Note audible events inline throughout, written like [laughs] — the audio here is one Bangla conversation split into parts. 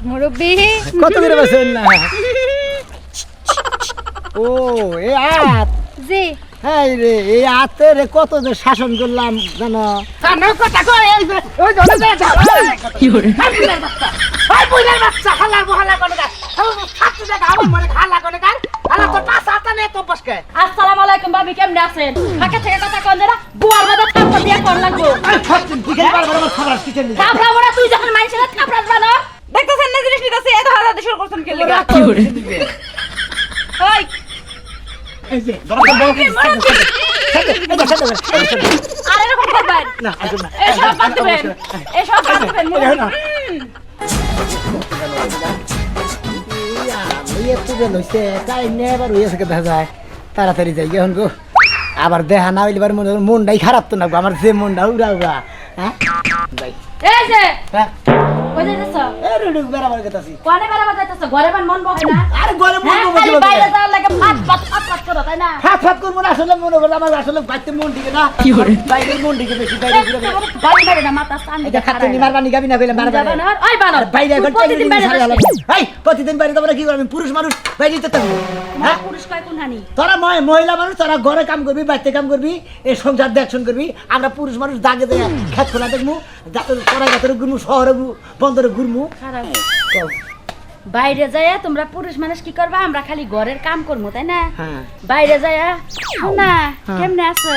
মুরব্বী। কত করে বেছেন না ও এই আত। জি। হ্যাঁ রে এই আতে রে কত যে শাসন করলাম জানো কান্নার কথা কয় এই যে ওই জলে যায় কি করে ওই বুইলার বাচ্চা খালা বহালা করে গাছ খাচ্ছে দেখা আমার মনে খালা করে গাছ খালা তো পাঁচ হাতা নেই তো বসকে আসসালামু আলাইকুম ভাবি কেমনে আছেন? ফাঁকে থেকে কথা কন দেনা বুয়ার মধ্যে থাপ্পা দিয়ে কর লাগবো থাপড়া মোড়া তুই যখন মাইছিস থাপড়া বানো দেখতেছেন না জিনিস নিতেছে এত হাজার শুরু করছেন কে লাগা? কি করে ওই। এই যে আর এরকম করবেন না এসব বাদ দিবেন এসব বাদ দিবেন তাড়াতাড়ি যাই এখন গো আবার দেখা না হইলে মনে মনটাই খারাপ তো না আমার যে মনটা উড়া উড়া হ্যাঁ। কই যাইতেছ এ রুডুক বেড়াবার কথা আছি। কোনে বেড়াবার যাইতেছ ঘরে বান মন বহে না? আরে ঘরে মন হ্যাঁ, বাইরে যাওয়ার লাগে ফাট ফাট ফাট ফাট করো তাই না? ফাট ফাট করব না আসলে মনে করলাম আমার আসলে বাইতে মন দিকে না। কি করে? বাইরের মন দিকে বেশি বাইরে ঘুরে বেড়াই। বাইরে না মাথা সান এটা খাতে নিমার বানি গাবি না। কইলে মারবা না ওই বানর বাইরে তুই প্রতিদিন বাইরে এই প্রতিদিন বাইরে যাব কি করবি? পুরুষ মানুষ বাইরে যেতে থাকব হ্যাঁ? পুরুষ কয় কোন হানি তোরা মহিলা মানুষ তোরা ঘরে কাম করবি বাড়িতে কাম করবি এই সংসার দেখশন করবি। আমরা পুরুষ মানুষ দাগে দেয় খেত খোলা দেখব গাতরে শহরে বন্দরে ঘুরমু। খারাপ। বাইরে যায় তোমরা পুরুষ মানুষ কি করবা? আমরা খালি ঘরের কাম করব তাই না? হ্যাঁ। বাইরে যায় না কেমনে আছো?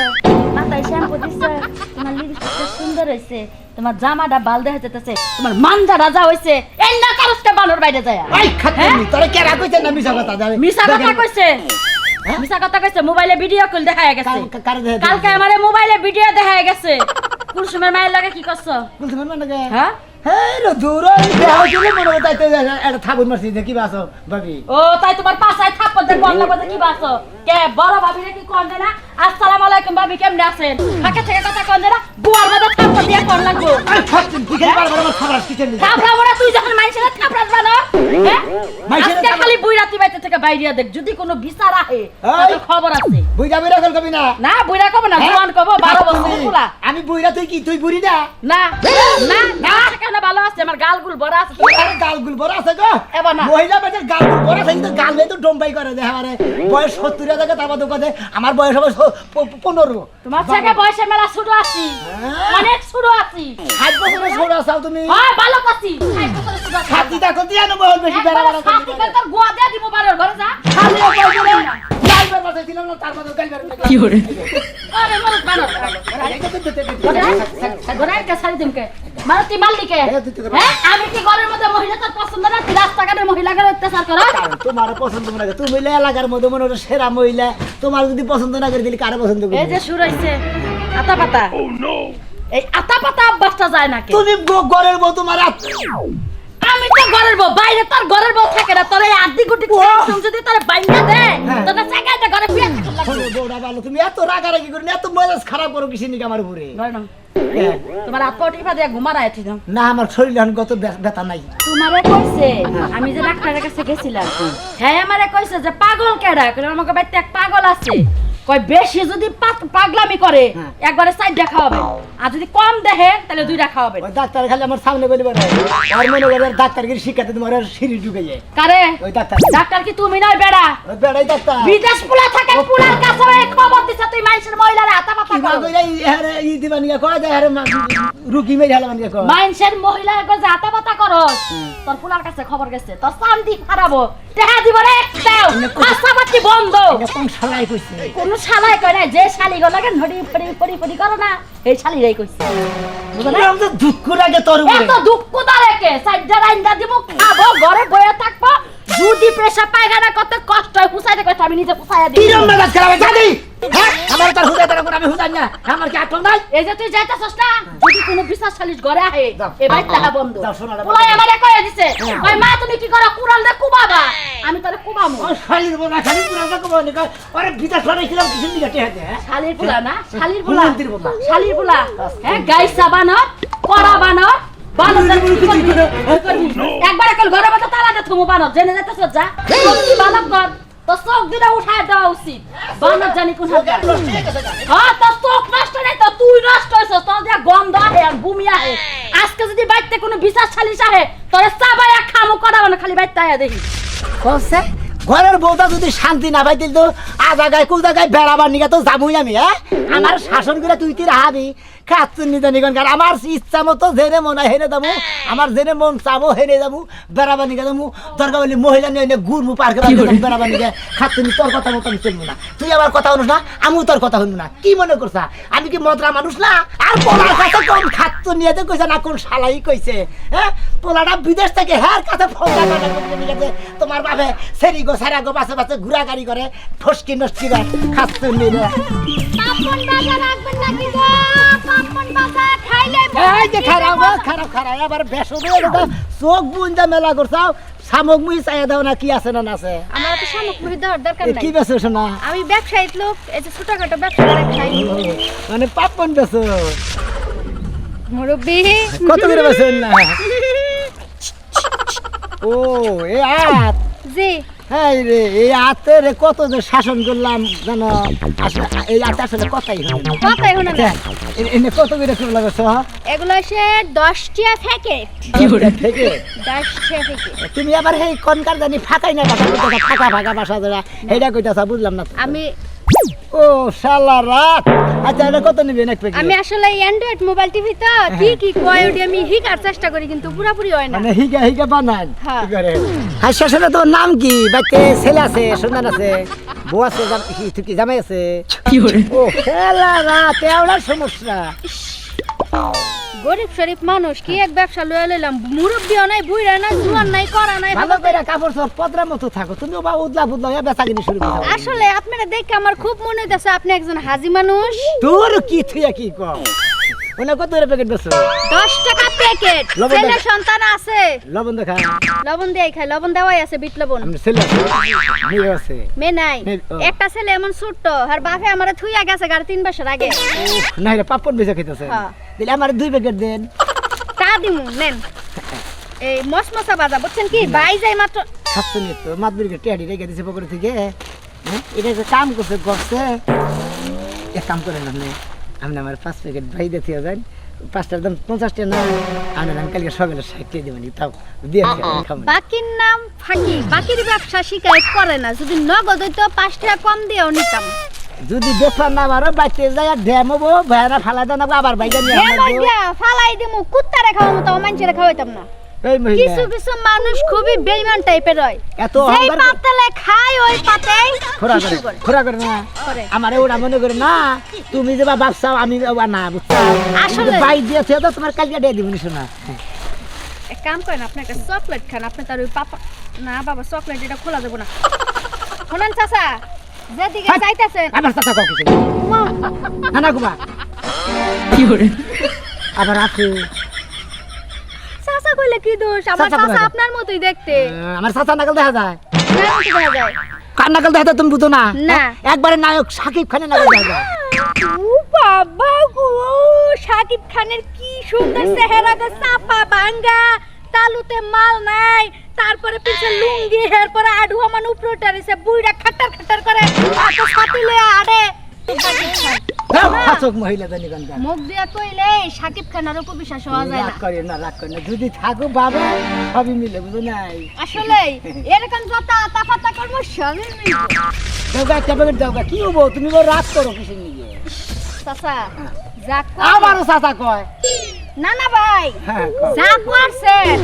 মাথায় শ্যাম্পু দিছে তোমার লিপস্টিকটা সুন্দর হয়েছে তোমার জামাটা হয়ে যেতেছে তোমার মানজা রাজা হয়েছে এই না কারসকে বানর বাইরে যায় এই খাতে তোরা কে রাখইছে না মিছা কথা? মিছা কথা কইছে? হ্যাঁ? মিছা কথা কইছে মোবাইলে ভিডিও কল দেখা গেছে কালকে আমারে মোবাইলে ভিডিও দেখা গেছে। কুলসুমের মায়ের লাগে কি করছ? বলতে পারবে না কে হ্যাঁ? হ্যাঁ রে দূর দেহ ছিল মনে হয় তাই একটা থাবুন মারছি, যে কি বাসো, ভাবি? ও, তাই তোমার পাশায় থাপ্পড় দিয়ে বন্ধ করতে কি বাসো? কে, বড় ভাবি নাকি কোন না? আসসালামু আলাইকুম ভাবি কেমনে আছেন? ফাঁকে থেকে কথা কোন না বুয়ার মধ্যে থাপ্পড় দিয়ে কোন লাগবো। বারবার আমার খাবার কিচেন দিছে থাপড়া মোড়া তুই যখন মাইছেন থাপড়া বানো হ্যাঁ? আজকে খালি বুই রাতি বাইতে থেকে বাইরে দেখ যদি কোনো বিচার আহে তাহলে খবর আছে। কবি না? না বুইরা কব না জোয়ান কব বারো বছর খোলা আমি বুইরা তুই কি তুই বুড়ি না? না না না? সেখানে ভালো আছে আমার গালগুল বড় আছে। আরে গালগুল বড় আছে গো। এবার না। মহিলা বেটার গালগুল বড় আছে কিন্তু গাল নেই তো ডম্বাই করে দেখ বয়স সত্তর হাজার তারপর তো আমার বয়স হবে পনেরো। তোমার থেকে বয়সে মেলা ছোট আছি। হ্যাঁ। অনেক ছোট আছি। ষাট বছরের ছোট আসাও তুমি? হ্যাঁ ভালো আছি। ছাতি দেখো দিয়ে নেব বেশি বেড়া বেড়া ছাতি তোর গোয়া দিয়ে দিব বাড়ির ঘরে যা। গাইবার কথা ছিল না তার মধ্যে গাইবার কি করে আরে মরদ বানর ঘরে একটা শাড়ি দিমকে? তুই হ্যাঁ, তুই তো করে। হ্যাঁ? আমি কি ঘরের মধ্যে মহিলা তোর পছন্দ না? রাস্তাঘাটে মহিলাকে অত্যাচার করো। তোমার পছন্দ না তুমি এলাকার মধ্যে মনে হলো সেরা মহিলা। তোমার যদি পছন্দ না করে দিলে কারে পছন্দ এই করবে যে শুরু হইছে আতা পাতা এই আতা পাতা অভ্যাসটা যায় নাকি? তুমি গ- ঘরের বউ তোমার আমি তো ঘরের বউ বাইরে তোর ঘরের বউ থাকে না তোর এই আদি গুটি তুমি যদি তোর বাইঙ্গা দে হ্যাঁ। তোর চাকাইতে ঘরে লাগবে। শোনো, বউটা ভালো তুমি এত রাগারাগি করি না এত মেজাজ খারাপ করো কিসের নিকে আমার উপরে? ঘরে নাও। তোমার হাত পা টিপা ঘুমার আইছি না? আমার শরীরে এখন কত ব্য- ব্যথা নাই। তোমারে কইছে আমি যে ডাক্তারের কাছে গেছিলাম। হ্যাঁ আমারে কইছে যে পাগল কেডা? আমাকে বাড়িতে এক পাগল আছে। কই বেশি যদি পাগলামি করে হ্যাঁ। একবারে সাইড দেখা হবে আর যদি কম দেখে তাহলে দুই রাখা হবে ওই ডাক্তার খালি আমার সামনে বলি আর মনে করে ডাক্তারকে শিখাতে তোমার আর সিঁড়ি ঢুকে যায়। কারে? ওই ডাক্তার। ডাক্তার কি তুমি নয় বেড়া? ওই বেড়াই ডাক্তার। বিদেশ পুলা থাকে পুলার কাছে ওই খবর দিছে তুই মানুষের মহিলারে হাতা পাতা কিবা করো। কইরা ই হারে ই দিবা নিয়ে কয় যে হারে মেরে হালা কয়। মানুষের মহিলা গজে হাতা পাতা করো তোর পুলার কাছে খবর গেছে তোর শান্তি হারাবো। টেহা দিব রে একটাও আশাবাতি বন্ধ। কোন শালাই কইছে? কোন শালাই কয় না যে শালি গলাকে নড়ি পড়ি পড়ি পড়ি করো না এই শালি রেই কইছে দুঃখ লাগে তোর উপরে। এত দুঃখ দাঁড়াকে সাইডটা রাইন্দা দিব খাব ঘরে বয়ে থাকব যদি পেশা পায়খানা করতে কষ্ট হয় পুষাইতে কষ্ট আমি নিজে পুষাইয়া দিই কিরম মেজাজ খারাপ জানি আমার তার আমি হুদাই না। আমার কি আকল নাই? এই যে তুই যাইতাছস না যদি কোনো বিশ্বাস শালিশ ঘরে আহে যাও। এবার তাহা বন্ধ। বন্ধ। আমারে কয়ে দিছে। ওই মা তুমি কি করো? কুড়াল দে কুবাবা? আমি তোরে কুবামু। শালির বোনা খালি আরে কিছু দিকে টেহাতে হ্যাঁ? শালির না? শালির শালির হ্যাঁ গাইসা বানর কড়া বানর বানর? একবার একল ঘরে মতো তালা দে থুমু বানর। জেনে যাইতেছ যা? কি বালক কর। তো চোখ দুটা উঠায় দেওয়া উচিত। বানর জানি কোন হ্যাঁ চোখ নষ্ট নাই তো তুই নষ্ট হয়েছ তোর দিয়া গন্ধ আহে আর ভূমি আহে। আজকে যদি বাড়িতে কোনো বিশ্বাস সালিশ আহে তোর চাবাইয়া খামু না খালি বাইর তাইয়া দেখি। কসে ঘরের বউটা যদি শান্তি না পাইতিল তো আ জায়গায় কু জায়গায় বেড়াবার নিকে তো যাবই আমি হ্যাঁ? আমার শাসন করে তুই তুই রাহাবি? খাচ্ছুন নিতে নিকন কারণ আমার ইচ্ছা মতো জেনে মনে হেরে যাব আমার জেনে মন চাবো হেরে যাব বেড়াবার নিকে যাব দরকার বলি মহিলা নিয়ে ঘুরবো পার্কে বেড়াবার নিকে খাচ্ছুনি তোর কথা মতো আমি চলবো না। তুই আমার কথা শুনিস না আমিও তোর কথা শুনব না। কি মনে করছা? আমি কি মদরা মানুষ না? আর পোলার কাছে কোন খাচ্ছ নিয়ে কইছে না কোন শালাই কইছে? হ্যাঁ পোলাটা বিদেশ থেকে হ্যাঁ কাছে ফোন তোমার বাপে সেরি গো সারা গো ঘুরা গাড়ি করে ফসকি নষ্টি রে খাচ্ছ নিয়ে পাপন বাজার রাখবেন নাকি গো? পাপন বাজার খাইলে এই যে খারাপ খারাপ খারাপ এবার বেসো রে চোখ বুঞ্জা মেলা করছাও শামুক মুই চাইয়া দাও না কি আছে না না আছে? আমার তো সামগ্রী দেওয়ার দরকার নাই। কি বেসো শোনা? আমি ব্যবসায়িক লোক এই যে ছোটখাটো ব্যবসা করে খাই। মানে পাপন বেসো মুরব্বী। কত করে বেসেন? না [laughs] ও এ আত জি। হ্যাঁ রে এই আতে রে কত যে শাসন করলাম যেন এই আতে আসলে কথাই হয় না। কথাই হয় না। এনে কত করে শুরু লাগছ এগুলো সে দশটিয়া থেকে। দশটিয়া থেকে? তুমি আবার সেই কনকার জানি ফাঁকাই না ফাঁকা ফাঁকা বাসা ধরা এটা কইতাছা বুঝলাম না আমি ও শালা রাত। আচ্ছা এটা কত নিবেন এক প্যাকেট? আমি আসলে অ্যান্ড্রয়েড মোবাইল টিভি তো কি কি কয় ওটি আমি হিকার চেষ্টা করি কিন্তু পুরোপুরি হয় না। মানে হিগা হিগা বানান। হ্যাঁ। কি করে? হাই শাসনে তোমার নাম কি? বাচ্চা ছেলে আছে সন্তান আছে বউ আছে কি কি জামাই আছে? ও খেলা রাত এওড়ার সমস্যা। গরিব শরীফ মানুষ কি এক ব্যবসা লয়ে লইলাম? মুরব্বিও নাই বুইরা নাই জুয়ান নাই করা নাই ভালো করে। কাপড় সব পদরা মতো থাকো। তুমি বা উদলা ফুদলা হয়ে বেচা কিনে শুরু করো আসলে আপনারা দেখে আমার খুব মনে হইতাছে আপনি একজন হাজি মানুষ। তোর কি থুয়া কি কম ওনা কত করে প্যাকেট বেছো দশ টাকা প্যাকেট ছেলে সন্তান আছে। লবণ দেখা। লবণ দিয়ে খাই লবণ দেওয়াই আছে বিট লবণ। আমি ছেলে মেয়ে আছে। মে নাই। একটা ছেলে এমন ছোট্ট আর বাপে আমার থুইয়া গেছে গাড়ি তিন বছর আগে। না এটা পাপড় বেচা খেতেছে হ্যাঁ। দিলে আমার দুই প্যাকেট দেন। তা দিমু নেন। এই মশমশা বাজা বুঝছেন কি? বাই যাই মাত্র খাচ্ছে নি তো মাতবুরিকে টেহারি রেখে দিছে পকড়ে থেকে। হ্যাঁ? এটা যে কাম করছে করছে। এক কাম করেন আপনি। আপনি আমার পাঁচ প্যাকেট ভাই দিতে যান। পাঁচটার দাম পঞ্চাশ টাকা না আপনার আমি কালকে সকালে টাকা দেবেন তাও দিয়ে বাকির নাম ফাঁকি বাকির ব্যবসা শিকায়ত করে না যদি নগদ হইতো পাঁচ টাকা কম দিয়েও নিতাম। যদি বেফার না মারো বাইতে যায় ড্যাম হব ভাইরা ফালা দেন আবার বাইরে নিয়ে ফালাই দিমু কুত্তারে খাওয়ামু তাও মানুষেরে খাওয়াইতাম না। এই মহিলা। কিছু কিছু মানুষ খুবই বেইমান টাইপের হয়। এত করে- পাতলে খায় ওই পাতেই খোরা করে করে। খোরা করে না। করে। আমার ওটা মনে করে না তুমি যে বা বাপসাও আমি বা না বুঝছ। আসলে- বাই দিয়েছে তো তোমার কালকে দিয়ে দিবনি শোনা। এক কাম করেন আপনি একটা চকলেট খান আপনি তার ওই পাপা না বাবা চকলেট এটা খোলা দেবো না। শোনেন চাচা যেদিকে। যাইতেছেন আবার চাচা কাউ কিছু। না না কুমা আবার কইলে কি দোষ? আমার চাচা আপনার মতোই দেখতে। আমার চাচা নাকাল দেখা যায়। দেখা যায়। কার নাকাল দেখা তুমি বুঝো না? না। একবারে নায়ক সাকিব খানের নাকাল দেখা যায়। ও বাবা গো শাকিব খানের কি সুন্দর চেহারা গো চাপা ভাঙ্গা তালুতে মাল নাই তারপরে পিছে লুঙ্গি এরপরে আডুয়া মান উপরে টারিছে বুইড়া খাটার খাটার করে ছাতি লয়ে আড়ে। হ্যাঁ, মহিলা জানি গান মুখ দিয়া কইলে শাকিব খানের উপর বিশ্বাস হওয়া যায় রাগ করে না রাগ করে না। যদি থাকো বাবা সবই মিলে বুঝো নাই? আসলে এরকম যত আতা ফাতা সবই প্যাকেট কি হব? তুমি বল রাগ করো কিসের নিয়ে চাচা যা আমারও চাচা কয়। না না ভাই হ্যাঁ। যা করছেন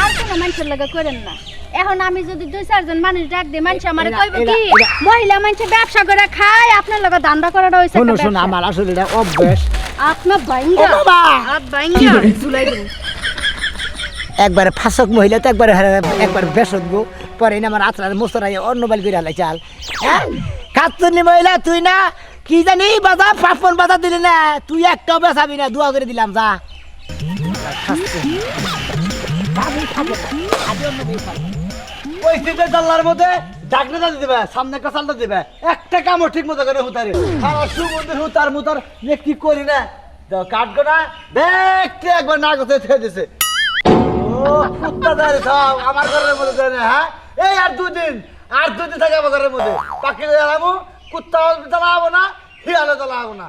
আর কোনো মানুষের লাগে করেন না। এখন আমি যদি দুই চারজন মানুষ ডাক দিই মানুষ আমার কইব কি মহিলা মানুষ ব্যবসা করে খায় আপনার লগে ধান্দা করাটা হইছে শোনো একটা শোনো ব্যবসা। আমার আসলে এটা অভ্যাস। আপনার ও বাইঙ্গা বাবা হাত বাইঙ্গা দিন একবারে ফাঁসক মহিলা তো একবারে একবার বেসত গো। পরে না আমার আতরার মোসরাই অন্য বাল করে হালাই চাল। হ্যাঁ? কাতুনি মহিলা তুই না কি জানি বাজা পাপন বাজা দিলি না। তুই একটাও বেসাবি না দোয়া করে দিলাম যা। ওই সিটের জানলার মধ্যে দাঁড়ি দিবে সামনে একটা চালটা দিবে। একটা কামও ঠিক মতো করে হুতারে আর সুমন্দির হুতার মুতার যে কি করি না। কাটগো না দেখতে একবার না কথা ছেড়ে দিছে। ও কুত্তা দাঁড়িয়ে সব আমার ঘরের মধ্যে দেয় না হ্যাঁ? এই আর দুদিন আর দুদিন থাকে আমার ঘরের মধ্যে। পাখি জ্বালাবো কুত্তা জ্বালাবো না হিয়ালে জ্বালাবো না।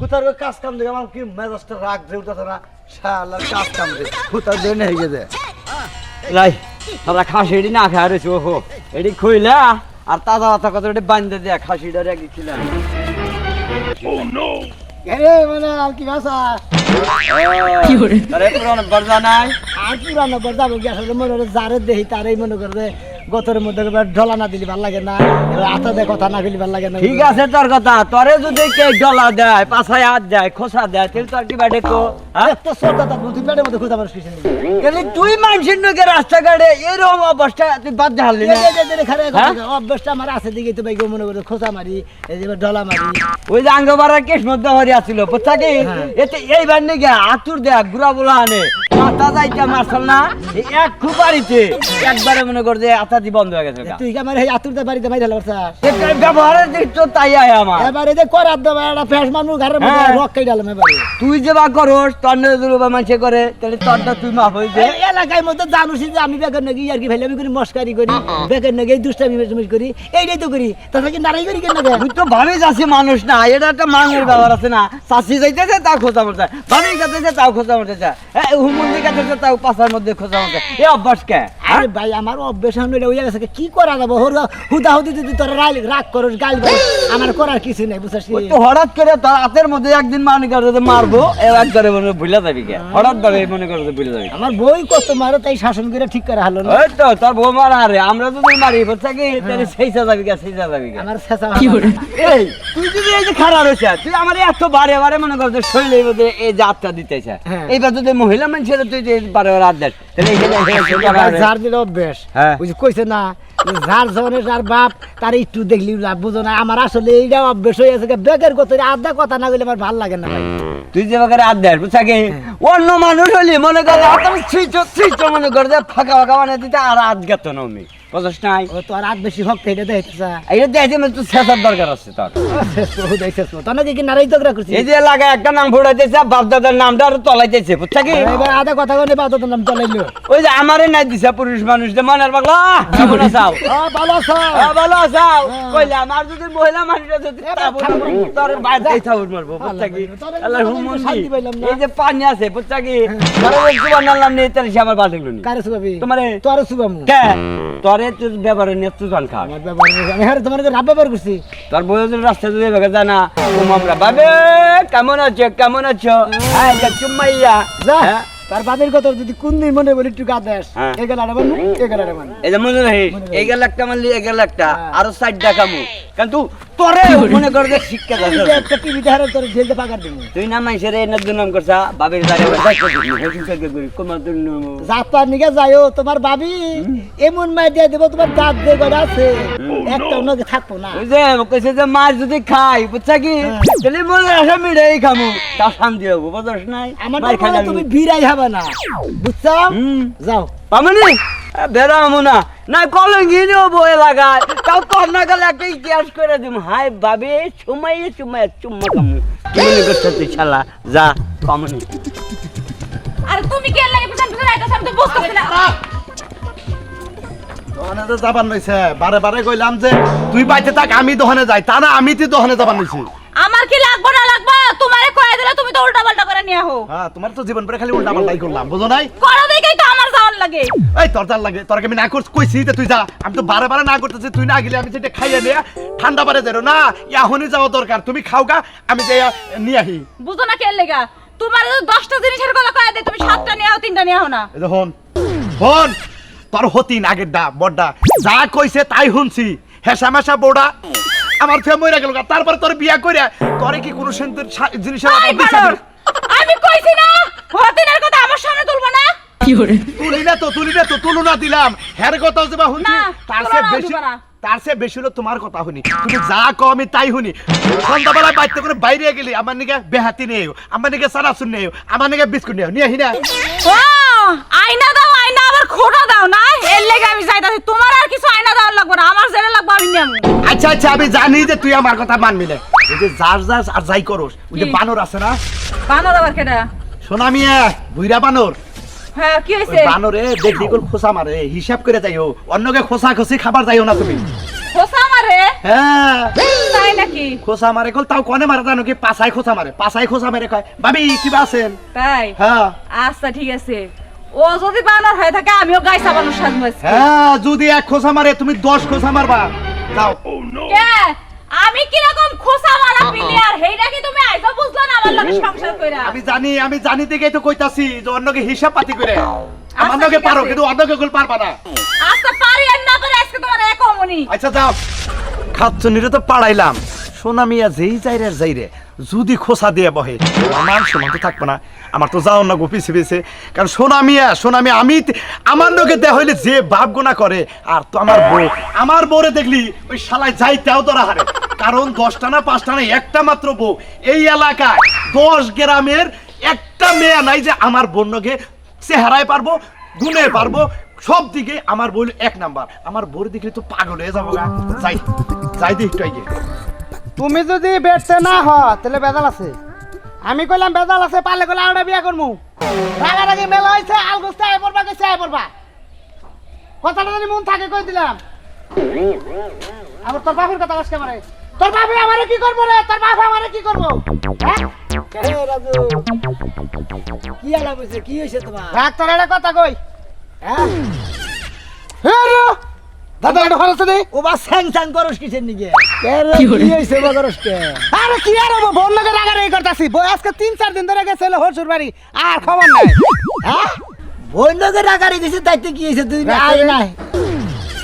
কুতার কাজ কাম দেখে আমার কি মেজাজটা রাগ যে উঠতেছে না? কাজ কাম দেখে। কুতার হয়ে। গেছে লাই সারা খাসিটি না খায় রয়েছে ওহো এটি খুইলা আর তাজা মাথা কত এটি বান্ধে দেয়া খাসিটা রেখে ছিলাম এরে মানে আর কি ভাষা আরে পুরানো বর্জা নাই। আর পুরানো পর যাব আসলে মনে করে যারে দেহি তারাই মনে করে গতরের মধ্যে ঢলা না দিলি ভালো লাগে না আতা দিয়ে কথা না কইলি ভালো লাগে না। ঠিক আছে তোর কথা তোরে যদি কে ডলা দেয় পাছায় হাত দেয় খোসা দেয় তুই তোর কি বাড়ে কো হ্যাঁ? তো তুই পেটের মধ্যে খুঁজে আমার কিছু নেই কিন্তু তুই মানুষের নকে রাস্তাঘাটে এরকম অবস্থা তুই বাদ হারলি না? হ্যাঁ? অভ্যাসটা আমার আছে দিকে তো ভাই মনে করে খোঁচা মারি এই যে এবার মারি। ওই যে আঙ্গবারা কেশ মধ্যে হরি আসছিল বুঝছা কি? হ্যাঁ। এতে এইবার নাকি আতুর দেয়া গুড়া বলা আনে। মাথা যাইতে মারছাল না এক খুপারিতে একবারে মনে কর যে আতাদি বন্ধ হয়ে গেছে তুই আমার এই আতুরতে বাড়িতে মাইরা এটা তাই আয় আমার। এবার এই যে করার দেবা একটা ফ্যাস মানুষ ঘরের মধ্যে হ্যাঁ। রক এবারে। তুই যে বা করস তন্নে দুলবা মানুষে করে তাহলে তন্টা তুই মাফ হয়ে যে। এই এলাকার মধ্যে জানুসি যে আমি বেকার নাকি আর কি ভাইলে আমি করি মস্কারি করি বেকার নাকি এই দুষ্টামি মেশমিশ করি এইটাই তো করি। তাছাড়া কি নারাই করি কেন তুই তো ভাবি যাচ্ছি মানুষ না এটা একটা মানুষের ব্যাপার আছে না। চাষি যাইতেছে তাও খোঁজা মরতে ভাবি কাছে তাও খোঁজা মরতে চায় হুমুন্দি কাছে তাও পাশার মধ্যে খোঁজা মরতে এ অভ্যাস কে? আরে ভাই আমার অভ্যাস এখন এটা হয়ে গেছে কি করা যাব? হর হুদা হুদি যদি তোরা রাগ রাগ করস গাল আমার করার কিছু নাই বুঝছিস? তো হঠাৎ করে তার হাতের মধ্যে একদিন মনে করে যে মারবো এ একবারে মনে ভুলে যাবি কে হঠাৎ ভাবে মনে করে যে ভুলে যাবি আমার বই কত মারো তাই শাসন করে ঠিক করা হলো না। ওই তো তোর বউ মারা আরে আমরা যদি মারি কি তাহলে সেইসা যাবি কে সেইসা যাবি কে আমার শেষা এই তুই যদি এই যে খারাপ হয়েছে তুই আমার এত বারে বারে মনে কর যে শরীরের মধ্যে এই যাত্রা দিতেছে। হ্যাঁ। এইবার যদি মহিলা মানুষের তুই যে বারে বারে হাত দেস তাহলে এখানে এখানে যার দিল অভ্যেস। হ্যাঁ। কইছে না যার জনে যার বাপ তার একটু দেখলি বুঝো না। আমার আসলে এইটা অভ্যেস হয়ে আছে বেগের কথা আধা কথা না বলে আমার ভালো লাগে না ভাই। তুই যে বেগের আধা দেস বুঝছা কি? অন্য মানুষ হলি মনে কর মনে কর যে ফাঁকা ফাঁকা মানে দিতে আর আধ গেত না আমি বুঝছ নাই? ও তো আধ বেশি ভক্ত এটা দেখতেছা এটা দেখে মানে শেষার দরকার আছে তোর। তনে কি নারাই তো করছি এই যে এলাকায় একটা নাম ফুটাইতেছে বাপ দাদার নামটা আরও তলাইতেছে বুঝছা কি? এবার আধা কথা কনে বাদ নাম চলাইলো ওই যে আমারে নাই দিছে পুরুষ মানুষ যে মনের পাগলা কেমন আছাও ও ভালো হ্যাঁ, ভালো আছাও কইলে আমার যদি মহিলা যদি না, তোর বাইরে দিয়ে থাউট মারবো বুঝছা কি? তোর আল্লাহ একটু শান্তি পাইলাম না। এই যে পানি আছে বুঝছা কি? তোর ওই জুবান নাম নেই তাহলে সে আমার বাদ দেখল নি কারে সুবাবি? তোমারে তোরে সুবামু কে? তোরে তুই ব্যবহারে নিয়ে তুই গান খা আমার ব্যবহার আমি হারে তোমার রাব ব্যবহার করছি। তোর বউ যদি রাস্তা ভেগে যায় ও মামরা বাবে কেমন আছো? কেমন আছো? হ্যাঁ। চুম্মাইয়া। যা। হ্যাঁ? তার বাপের কথা যদি কোন দিন মনে বলি একটু গাদাস হ্যাঁ। মানু এই যে মনে রাখি এই গেল একটা মারলি এই গেল একটা আরও ষাট টাকা মু কিন্তু তোরে মনে কর যে শিক্ষা যে একটা টিভিতে হারে তোর পাকার দিব তুই না এনে দুনাম করছা হসুন করি নিকে যাইও তোমার ভাবি এমন মাই দিয়ে দেবো তোমার দাঁত দিয়ে গড়া আছে। একটা থাকব না। ওই যে কইছে যে মাছ যদি খাই বুঝছা কি? তাহলে মনে আসা মিড়াই খামু। তা শান্তি হব বুঝছ নাই? আমার মার তুমি বিরাই হবে না বুঝছ হুম। যাও। পামনি বেড়ামো না না কলঙ্গি নেব এলাকায় তাও তোর না গেলে একটা ইতিহাস করে দিম। হাই বাবে সময় সময় চুম্মা কামু। কি করছ তুই শালা? যা কমনি আর তুমি কি লাগে পিছন পিছন আইতাছ আমি তো বুঝতেছি না। দোকানে তো যাবার নইছে বারে বারে কইলাম যে তুই বাইতে থাক আমি দোকানে যাই। তা না আমি তুই দোকানে যাবার নইছি আমার কি লাগবে না লাগবে? তোমারে কয়ে দিলে তুমি তো উল্টা পাল্টা করে নিয়ে আহো। হ্যাঁ তোমার তো জীবন পরে খালি উল্টা পাল্টাই করলাম বুঝো নাই? করো দেখেই তো আমার যাওয়ার লাগে। এই তোর তার লাগে তোর আমি না করছি? কইছি যে তুই যা। আমি তো বারে বারে না করতেছি তুই না গেলে আমি সেটা খাইয়ে নিয়ে ঠান্ডা পারে যাব না এখনই যাওয়া দরকার তুমি খাও গা আমি যাই নিয়ে আহি। বুঝো না কে লেগা? তোমার তো দশটা জিনিসের কথা কয়ে দেয় তুমি সাতটা নিয়ে আও তিনটা নিয়ে আও না। এই দেখুন হন তোর হতিন আগের ডা বড়ডা যা কইছে তাই শুনছি। হেসা মেশা বড়া আমার থেকে মরে গেল তারপর তোর বিয়া করে তোরে কি কোনো সেন্তের সা- জিনিসের এই অভাব দিছে বানর, আমি কইছি না হতিনের কথা আমার সামনে তুলবো না। তুলি না তো তুলি না তো তুলু না দিলাম। হ্যার কথা যে বা শুনছি না, তার সে বেশি তার সে বেশি হলো তোমার কথা শুনি। তুমি যা কও আমি তাই শুনি। সন্ধ্যাবেলায় বাইতে করে বাইরে গেলি আমার নিকে বেহাতি নিয়ে আইও, আমার নিকে সারাসুন নিয়ে আইও, আমার নিকে বিস্কুট নিয়ে আইও। নিয়ে আহি না। ও আয়না দাও আয়না আবার খোটা দাও না এর লেগে আমি যাইতাছি। তোমার আর কিছু আয়না দাও লাগবে না আমার যেটা লাগবে আমি নিয়ে আচ্ছা আচ্ছা আমি জানি যে তুই আমার কথা মানবি না। ওই যে যার যার আর যাই করস ওই যে কি? বানর আছে না? বানর আবার কেডা? সোনা মিয়া বুইরা বানর। হ্যাঁ কি হয়েছে বানরে দেখলি কোন খোসা মারে হিসাব করে যাইও। অন্যকে খোসা খসি খাবার যাইও না তুমি। খোসা মারে? হ্যাঁ। তাই নাকি? খোসা মারে কল তাও কনে মারে জানো কি? পাছাই খোসা মারে পাছাই খোসা মারে কয় ভাবি কিবা আছেন? তাই? হ্যাঁ। আচ্ছা ঠিক আছে। ও যদি বানর হয়ে থাকে আমিও গাই সাবানোর সাজবো। হ্যাঁ যদি এক খোসা মারে তুমি দশ খোসা মারবা। যাও। কে? আমি কীরকম খোসা মারা প্লেয়ার হেইটা কি তুমি আইজো বুঝলো না আমার লগে সংসার কইরা? আমি জানি আমি জানি থেকেই তো কইতাছি যে অন্যকে হিসাব পাতি করে। আমার আচ্ছা, লগে পারো কিন্তু অন্যকে গুলো পারবা না। আচ্ছা পারি আর না পারি আজকে তোমার এক অমনি আচ্ছা যাও। খাচ্ছনিরে তো পাড়াইলাম। সোনা মিয়া যেই যাইরে যাইরে যদি খোসা দিয়ে বহে, আমার সমান তো থাকব না। আমার তো যাও না গোপি ছিপেছে কারণ সোনা মিয়া সোনা মিয়া, আমি আমার লোকে দেয়া হইলে যে বাপ গোনা করে, আর তো আমার বউ। আমার বউরে দেখলি ওই শালায় যাইতেও তোরা হারে। কারণ দশটা না পাঁচটা না, একটা মাত্র বউ। এই এলাকায় দশ গ্রামের একটা মেয়ে নাই যে আমার বন্যকে চেহারায় পারব গুনে পারব। সব দিকে আমার বই এক নাম্বার। আমার বউরে দেখলে তো পাগল হয়ে যাব গা। যাই যাই দিই একটু তুমি যদি বেডতে না হ তাহলে বেজাল আছে। আমি কইলাম বেজাল আছে পালে গেলে আরে বিয়া করমু। রাগারাগি মেলা হইছে আল গুস্তা আই পড়বা কইছে আই পড়বা। কথাটা জানি মন থাকে কই দিলাম। আবার তোর বাপের কথা কষ্ট মারে তোর বাপে আমারে কি করব রে? তোর বাপে আমারে কি করব? হ্যাঁ? কে রাজু? কি আলাপ হয়েছে কি হয়েছে তোমার? রাগ তোর একটা কথা কই। হ্যাঁ? হে রে। দাদা এটা ভালো আছে ও বা স্যাং স্যাং করস কিসের নিকে কি হয়েছে বা করস কে? আরে কি আর হব? বোন লোকের রাগারাগি করতাছি। বই আজকে তিন চার দিন ধরে গেছে হরসুর বাড়ি আর খবর নাই। হ্যাঁ? বৈনগের আগারে দিছে তাইতে কি হয়েছে তুই আই নাই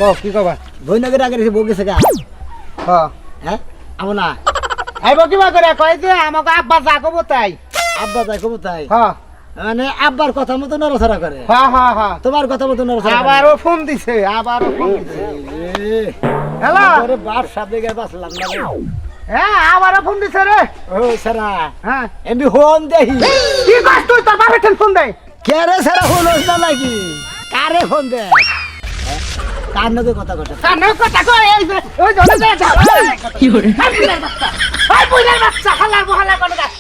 ও কি কবা বৈনগের আগারে দিছে বউ গেছে গা। হ্যাঁ হ্যাঁ? আমো না। আইব কিবা করে কয় যে আমাকে আব্বা যা কব তাই। আব্বা তাই কব তাই? হ্যাঁ মানে আব্বার কথা মতো নড়াচড়া করে। হ্যাঁ হ্যাঁ হ্যাঁ তোমার কথা মতো নড়াচড়া করে। আবারও ফোন দিছে আবারও ফোন দিছে। এ, হ্যালো? ওরে বাপ সামনে গিয়ে বাঁচলাম না রে। হ্যাঁ আবারও ফোন দিছে রে। ও সারা। হ্যাঁ। এমনি হোম দেহি। কি তুই? তোর বাপের টেলিফোন দে। কে রে সারা ফোন না নাকি কারে ফোন দে? কার নগে কথা কথা কানে কথা কই এই যে ওই জনে যা কি করে? বাচ্চা। হালার বহালা গাছ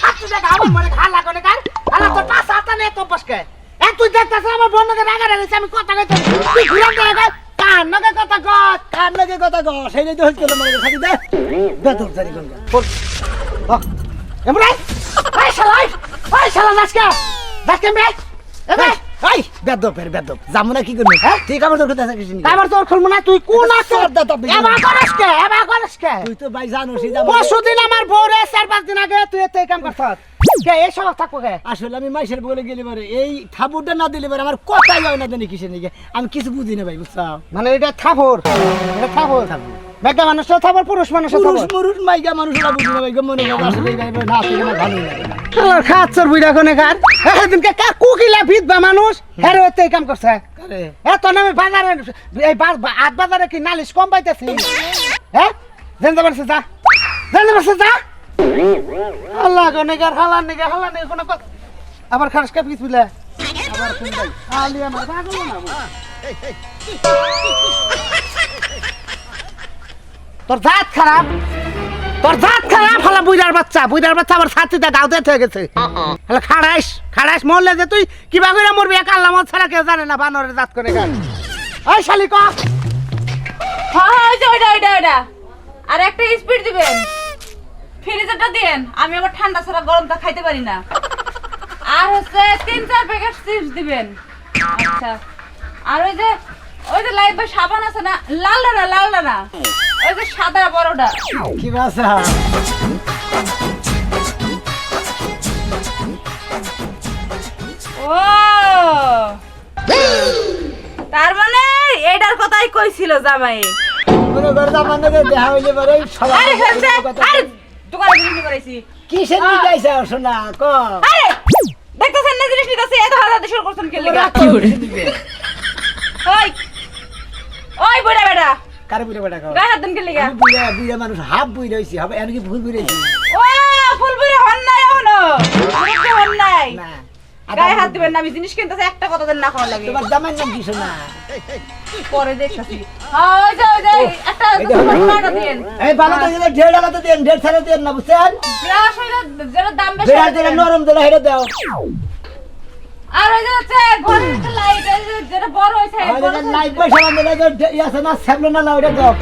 ছাত্র দেখা আমার মনে খালা গাছ হালা তোর পাঁচ হাতে নে তো বসকে এক তুই দেখতাছ আমার বন্ধকে রাগা রাগেছে আমি কথা কইতে তুই ঘুরান গাছ কার নগে কথা কর কার নগে কথা কো সেই তো মনে থাকি দে বেতন জানি কোন এমরাই আই শালাই আই শালা নাচকা নাচকে মে এ এই বেদব ফের বেদব। যাব না কি করবি? হ্যাঁ? ঠিক আমার তোর কথা কিছু তারপর তোর খুলবো না তুই কোন। এবার করিস কে করিস কে তুই তো ভাই জানোস এই যাব পরশুদিন আমার বউরে চার পাঁচ দিন আগে তুই এতে কাম করছ। কে এই থাকব কে? আসলে আমি মাইসের বলে গেলি পারে এই থাবুরটা না দিলে পারে আমার কথাই হয় না জানি কিসের নিকে আমি কিছু বুঝি না ভাই বুঝছাও? মানে এটা থাপর এটা থাপর থাপর পুরুষ পুরুষ মানুষরা বুঝি না ভাই গো মনে করে আসলে না আসলে আমার ভালোই লাগে না। আমার খাচ্ছর বুইরা কোনে কার? এদিনকে কা কুকিলা ভিতবা মানুষ? কাম করছে। নামে বাজারে এই আট বাজারে কি নালিশ কম পাইতেছি? হ্যাঁ? জানতে পারছে যা যা আল্লাহ গো নেগার হালা নেগার হালা নেগার, কোনো কথা আবার খাস কা পিছ বিলে? আবার কোন ভাই আলি আমার পাগল না তোর জাত খারাপ। তোর জাত খারাপ, হলা বুইরার বাচ্চা। বুইরার বাচ্চা আবার ছাত্রীটা গাউতে থেকে গেছে। হলে খাড়াইস খাড়াইস, মরলে যে তুই কিবা করে মরবি, এক আল্লাহ মত ছাড়া কেউ জানে না, বানরের জাত করে গান শালি ক? হ্যাঁ ওই যে, ওইটা ওইটা ওইটা। আর একটা স্পিড দিবেন। ফ্রিজেরটা দিন আমি আবার ঠান্ডা ছাড়া গরমটা খাইতে পারি না। আর হচ্ছে তিন চার প্যাকেট চিপস দিবেন। আচ্ছা আর ওই যে ওই যে লাইফ সাবান আছে না লাল না লাল না ওই যে সাদা বড়টা কি ভাষা ও! তার মানে এটার কথাই কইছিল জামাই। মনে করে নগে দেখা হইলে পারে সবাই আরে দোকানে বিক্রি কিসের নিকে আইসা শোনা ক? আরে দেখতেছেন না জিনিস নিতেছে? এত হাজার শুরু করছেন কে লেগে ওই ওই বুড়া বেটা। কার বুড়ে বেটা কও? গায়ে হাত দেন কে লেগে আমি বুড়ে বুড়ে মানুষ হাফ বুড়ে হইছি এমনকি ভুল বুড়ে হইছি ও ফুল বুড়ি হন নাই বুড়ি হন নাই। না। গায়ে হাত দিবেন না আমি জিনিস কিনতেছে একটা কথা দেন না খাওয়া লাগে। তোমার জামাই নাম না পরে দেখতেছি। হ্যাঁ ওই যে ওই যে একটা এই দেখো, টাকা দিন এই ভালো তো ঢের টাকা তো দেন ছাড়া দেন না বুঝছেন? ব্রাশ হইল যেটা দাম বেশি হয় দিবেন। নরম হেরে দাও। আর ওই যে লাইট বড় লাইট ইয়ে আছে না সেবলো না না ওইটা দাও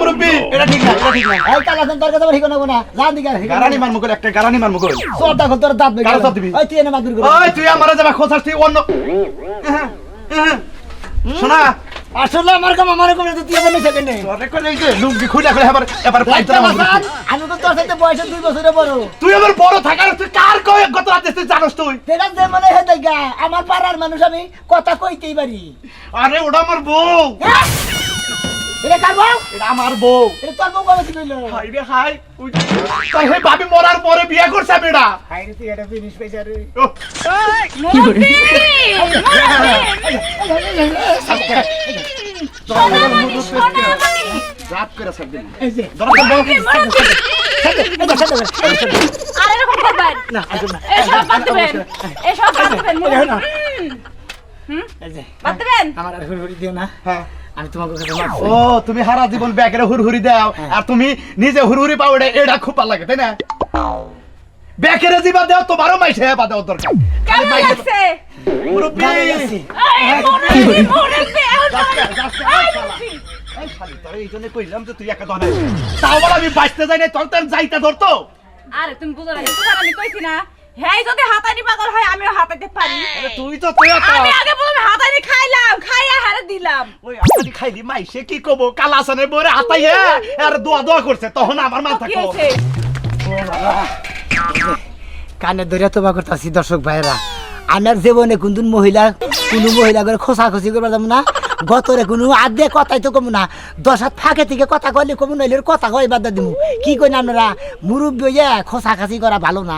মুরব্বী। এটা ঠিক না এটা ঠিক না। এই কালা কথা ঠিক না না। গারানি একটা গারানি মারমু করে সোটা কত দাঁত বের কারও দিবি? ওই তুই এনে মাদুর করে ওই তুই আমারে যাবা খোঁচাস তুই অন্য শোনা আসলে আমার কাম আমার কাম তুই এবার নিছে কেন তোরে এই যে লুঙ্গি খুলে খুলে এবার পাইতে আমি তো তোর সাথে বয়স দুই বছরে বড়। তুই আমার বড় থাকার তুই কার কই গত রাতে তুই জানোস তুই? তেরা যে মনে হে দেখা আমার পাড়ার মানুষ আমি কথা কইতেই পারি। আরে ওটা আমার বউ। হ্যাঁ? এটা কার বউ এটা আমার বউ এটা তোর বউ কবে ছিল হাই রে হাই তাই হে ভাবি মরার পরে বিয়ে করছে আমি হাই রে তুই এটা জিনিস পেয়েছে রে ও, মুরব্বি, সোনামণি, সোনামণি। রাত করে সব দিন এই যে ধরো বউ এই যে সাথে আর এরকম করবেন না এসব বাদ দেবেন এসব বাদ দেবেন হুম, বাদ দেবেন আমার আর হুড়ি দিও না হ্যাঁ আমি তোমাকে কাছে ও তুমি হারা জীবন ব্যাগের হুরহুরি দাও আর তুমি নিজে হুরহুরি পাও এটা এটা খুব ভালো লাগে তাই না? ব্যাগের জিবা দাও তোমারও মাইছে বা দাও দরকার। কেমন লাগছে? মুরব্বি। এই মুরব্বি, মুরব্বি, এই শালি, তোরে এই জন্যে কইলাম যে তুই একা দনে তাও বলে আমি বাঁচতে যাই না তোর তোর যাইতে ধরতো। আরে তুমি বুঝো না আমি কইছি না। হ্যাঁ যদি হাতানি পাগল হয় আমিও হাতাইতে পারি। তুই তো তুই আমি আগে প্রথমে হাতানি খাইলাম খাইয়া হারে দিলাম। ওই আসানি খাইলি মাইসে কি কব? কালাসানে বরে হাতাই আর দোয়া দোয়া করছে তখন আমার মাথা কো কানে ধরে তোমা করতেছি দর্শক ভাইরা আমার জীবনে কোন মহিলা কোনো মহিলা করে খোসা খসি করবার যাব না। গতরে কোনো আদে কথাই তো কমু না। দশ হাত ফাঁকে থেকে কথা কইলে কমু নইলে কথা কই বাদ দিব কি কই না আপনারা? মুরব্বী খোসা খাসি করা ভালো না।